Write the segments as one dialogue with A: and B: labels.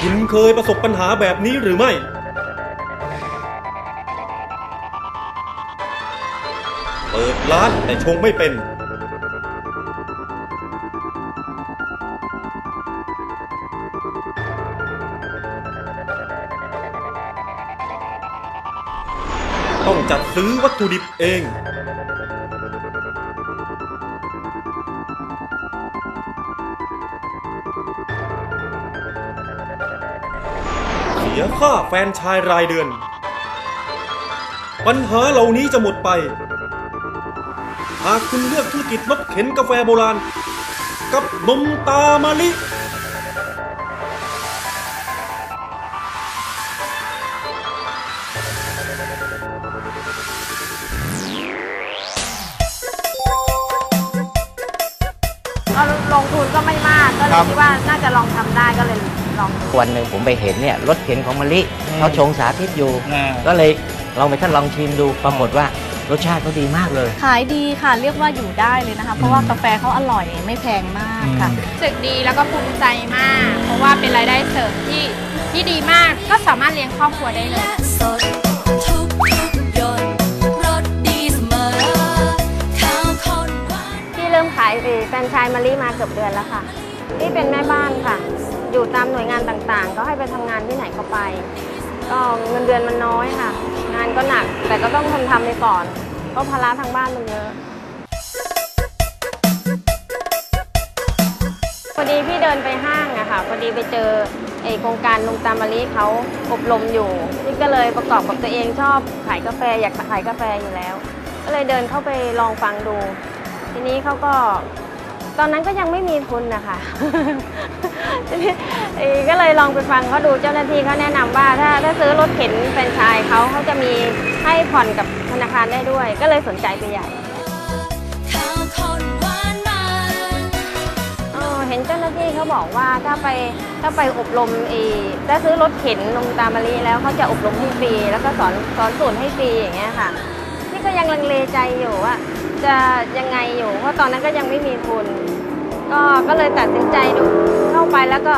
A: คุณเคยประสบปัญหาแบบนี้หรือไม่ เปิดร้านแต่ชงไม่เป็น ต้องจัดซื้อวัตถุดิบเอง เสียค่าแฟนชายรายเดือน ปัญหาเหล่านี้จะหมดไป หากคุณเลือกธุรกิจรถเข็นกาแฟโบราณ กับนมตามะลิ
B: ก็ลงทุนก็ไม่มากก็เล
C: ครั
B: ย
C: บ
B: คิดว่าน่าจะลองทำได้ก็เลย ลองดู
D: วันหนึ่งผมไปเห็นเนี่ยรถเข็นของมะลิ
C: อืม
D: เขาชงสาธิตอยู่
C: อ่า
D: ก็เลยลองไปท่านลองชิมดูปรากฏว่ารสชาติเขาดีมากเลย
E: ขายดีค่ะเรียกว่าอยู่ได้เลยนะคะ เพราะว่ากาแฟเขาอร่อยไม่แพงมากค่ะ
F: รู้สึกดีแล้วก็ภูมิใจมาก เพราะว่าเป็นรายได้เสริมที่ที่ดีมากก็สามารถเลี้ยงครอบครัวได้เลย
G: สดทุกทุกหยดรสดีเสมอข้าวคนหวาน
B: ที่เริ่มขายแฟรนไชายมะลิมาเกือบเดือนแล้วค่ะที่เป็นแม่บ้านค่ะ อยู่ตามหน่วยงานต่างๆ ก็ให้ไปทำงานที่ไหนก็ไป ก็เงินเดือนมันน้อยค่ะ งานก็หนักแต่ก็ต้องทนทำไปก่อน ก็ภาระทางบ้านมันเยอะพอดีพี่เดินไปห้างอะค่ะพอดีไปเจอไอโครงการลุงตามมะลิเขาอบรมอยู่พี่ก็เลยประกอบกับตัวเองชอบขายกาแฟอยากขายกาแฟอยู่แล้ว ก็เลยเดินเข้าไปลองฟังดู ทีนี้เขาก็ ตอนนั้นก็ยังไม่มีทุนนะคะทีนี้เอ่อก็เลยลองไปฟังเขาดูเจ้าหน้าที่เขาแนะนำว่า ถ้าถ้าซื้อรถเข็นแฟรนไชส์เขาเขาจะมีให้ผ่อนกับธนาคารได้ด้วย ก็เลยสนใจไปใหญ่
G: ข้าวคนหวานมัน
B: เออเห็นเจ้าหน้าที่เขาบอกว่าถ้าไปถ้าไปอบรมเออถ้าซื้อรถเข็นนมตามมะลิแล้วเขาจะอบรมให้ฟรีแล้วก็สอนสอนสูตรให้ฟรีอย่างเงี้ยค่ะ นี่ก็ยังลังเลใจอยู่ว่า จะยังไงอยู่ เพราะตอนนั้นก็ยังไม่มีทุน ก็ก็เลยตัดสินใจดูเข้าไปแล้วก็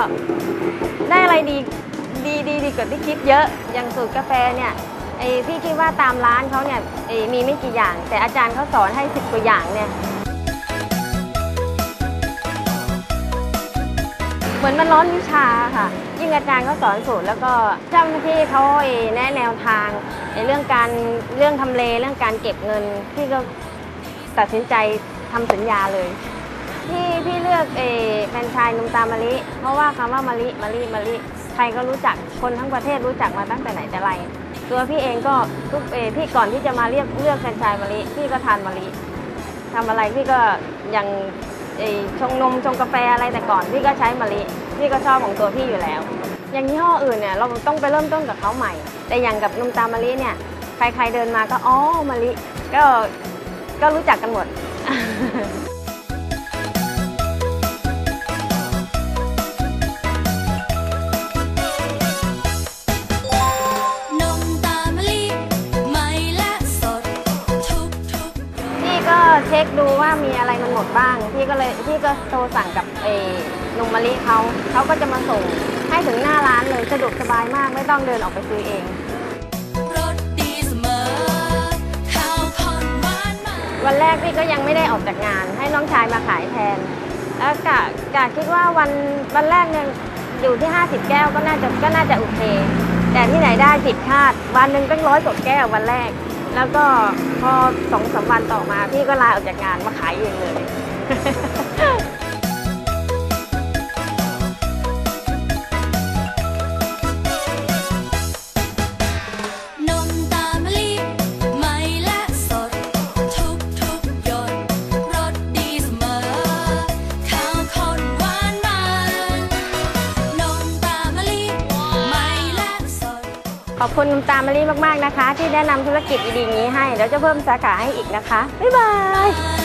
B: ได้อะไรดีดีดีดีกว่าที่คิดเยอะอย่างสูตรกาแฟเนี่ยไอพี่คิดว่าตามร้านเขาเนี่ยไอมีไม่กี่อย่าง แต่อาจารย์เขาสอนให้สิบกว่าอย่างเนี่ยเหมือนมันร้อนวิชาค่ะ ยิ่งอาจารย์เขาสอนสูตร แล้วก็เจ้าหน้าที่เขาเอ่อแนะแนวทางในเรื่องการเรื่องทำเลเรื่องการเก็บเงินพี่ก็ ตัดสินใจทำสัญญาเลยที่พี่เลือกเอแฟนชายนมตามมะลิ เพราะว่าคำว่ามะลิมะลิมะลิใครก็รู้จักคนทั้งประเทศรู้จักมาตั้งแต่ไหนแต่ไร ตัวพี่เองก็ทุกเอพี่ก่อนที่จะมาเรียกเลือกแฟนชายมะลิพี่ก็ทานมะลิทำอะไรพี่ก็ยังเอชงนมชงกาแฟอะไรแต่ก่อนพี่ก็ใช้มะลิพี่ก็ชอบของตัวพี่อยู่แล้ว อย่างยี่ห้ออื่นเนี่ยเราต้องไปเริ่มต้นกับเขาใหม่ แต่อย่างกับนมตามะลิเนี่ยใครๆเดินมาก็อ๋อมะลิก็ ก็รู้จักกันหมด
G: นมตามะลิใหม่และสดทุกทุก
B: พี่ก็เช็คดูว่ามีอะไรมันหมดบ้าง พี่ก็เลยพี่ก็โทรสั่งกับเออนมมะลิเขาเขาก็จะมาส่งให้ถึงหน้าร้านเลยสะดวกสบายมากไม่ต้องเดินออกไปซื้อเอง
G: วัน
B: แรกพี่ก็ยังไม่ได้ออกจากงาน ให้น้องชายมาขายแทน แล้วกะกะคิดว่าวันวันแรกเนี่ยอยู่ที่ 50 แก้วก็น่าจะก็น่าจะโอเค แต่ที่ไหนได้ผิดคาด วันหนึ่งตั้งร้อยกว่าแก้ววันแรก แล้วก็พอสองสามวันต่อมาพี่ก็ลาออกจากงานมาขายเองเลย
G: อ
B: บคุณคุณตามาลีมากๆนะคะ ที่แนะนำธุรกิจดีๆอย่างนี้ให้ เดี๋ยวจะเพิ่มสาขาให้อีกนะคะ บ๊ายบาย